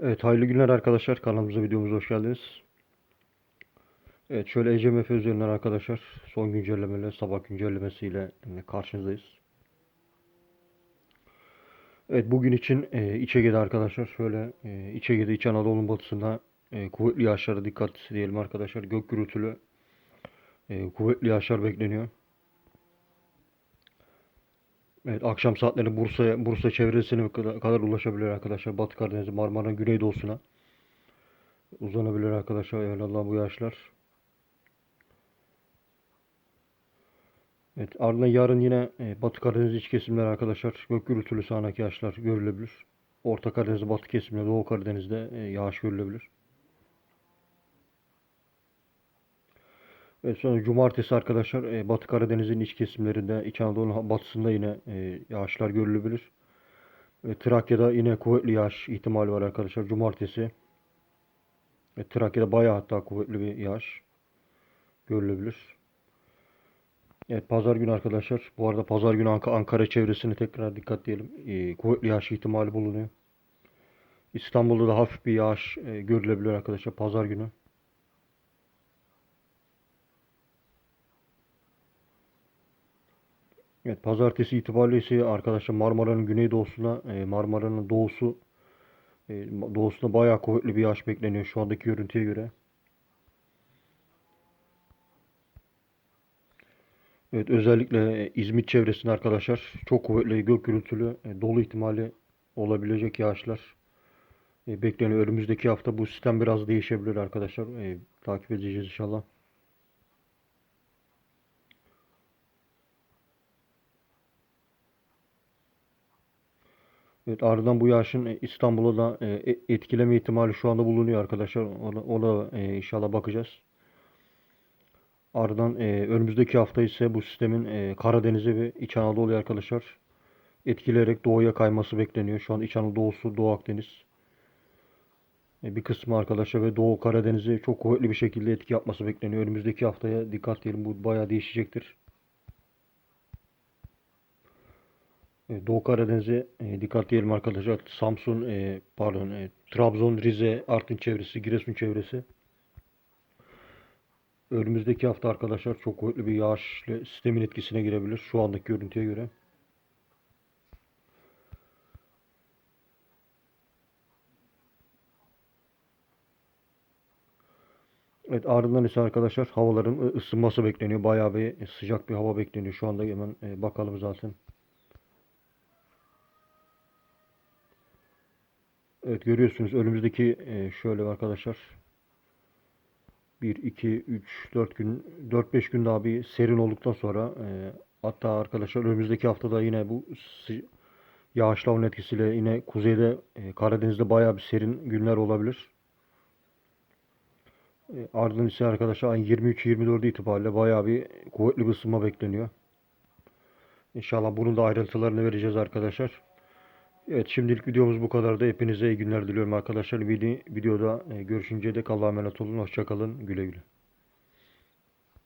Evet, hayırlı günler arkadaşlar. Kanalımıza, videomuza hoş geldiniz. Evet, şöyle ECMF üzerinden arkadaşlar son güncellemeyle, sabah güncellemesiyle karşınızdayız. Evet, bugün için e, İç Ege'de arkadaşlar şöyle e, İç Ege'de İç Anadolu'nun batısında e, kuvvetli yağışlara dikkat diyelim arkadaşlar. Gök gürültülü e, kuvvetli yağışlar bekleniyor. Evet, akşam saatleri Bursa'ya, Bursa çevresine kadar, ulaşabilir arkadaşlar. Batı Karadeniz, Marmara'nın güneydoğusuna uzanabilir arkadaşlar. Evvelallah bu yağışlar. Evet, ardından yarın yine e, Batı Karadeniz iç kesimler arkadaşlar. Gök gürültülü sağanak yağışlar görülebilir. Orta Karadeniz, Batı kesimler, Doğu Karadeniz'de e, yağış görülebilir. Evet, sonra cumartesi arkadaşlar e, Batı Karadeniz'in iç kesimlerinde, İç Anadolu'nun batısında yine e, yağışlar görülebilir. E, Trakya'da yine kuvvetli yağış ihtimali var arkadaşlar. Cumartesi. E, Trakya'da bayağı hatta kuvvetli bir yağış görülebilir. Evet, pazar günü arkadaşlar. Bu arada pazar günü Ank- Ankara çevresine tekrar dikkat diyelim. E, kuvvetli yağış ihtimali bulunuyor. İstanbul'da da hafif bir yağış e, görülebilir arkadaşlar pazar günü. Evet, pazartesi itibariyle ise arkadaşlar Marmara'nın güneydoğusuna, e, Marmara'nın doğusu, e, doğusuna bayağı kuvvetli bir yağış bekleniyor şu andaki görüntüye göre. Evet, özellikle e, İzmit çevresinde arkadaşlar çok kuvvetli gök gürültülü dolu ihtimali olabilecek yağışlar bekleniyor. Önümüzdeki hafta bu sistem biraz değişebilir arkadaşlar. Takip edeceğiz inşallah. Evet, ardından bu yağışın e, İstanbul'a da e, e- etkileme ihtimali şu anda bulunuyor arkadaşlar. Ona, ona inşallah bakacağız. Ardından önümüzdeki hafta ise bu sistemin Karadeniz'e ve İç Anadolu'ya arkadaşlar etkileyerek doğuya kayması bekleniyor. Şu an İç Anadolu doğusu, Doğu Akdeniz bir kısmı arkadaşlar ve Doğu Karadeniz'e çok kuvvetli bir şekilde etki yapması bekleniyor. Önümüzdeki haftaya dikkat diyelim bu bayağı değişecektir. E, Doğu Karadeniz'e e, dikkat diyelim arkadaşlar. Samsun, e, pardon, e, Trabzon, Rize, Artvin çevresi, Giresun çevresi. Önümüzdeki hafta arkadaşlar çok kuvvetli bir yağışlı sistemin etkisine girebilir şu andaki görüntüye göre. Evet ardından ise arkadaşlar havaların ısınması bekleniyor. Bayağı bir sıcak bir hava bekleniyor. Şu anda hemen e, bakalım zaten. Evet görüyorsunuz önümüzdeki e, şöyle arkadaşlar 1, 2, 3, 4 gün 4-5 gün daha bir serin olduktan sonra e, hatta arkadaşlar önümüzdeki haftada yine bu havanın etkisiyle yine kuzeyde e, Karadeniz'de bayağı bir serin günler olabilir. Ardından ise arkadaşlar ayın 23-24 itibariyle bayağı bir kuvvetli bir ısınma bekleniyor. İnşallah bunun da ayrıntılarını vereceğiz arkadaşlar. Evet şimdilik videomuz bu kadar da hepinize iyi günler diliyorum arkadaşlar. Vide- Videoda e, görüşünceye dek Allah'a emanet olun. Hoşça kalın. Güle güle.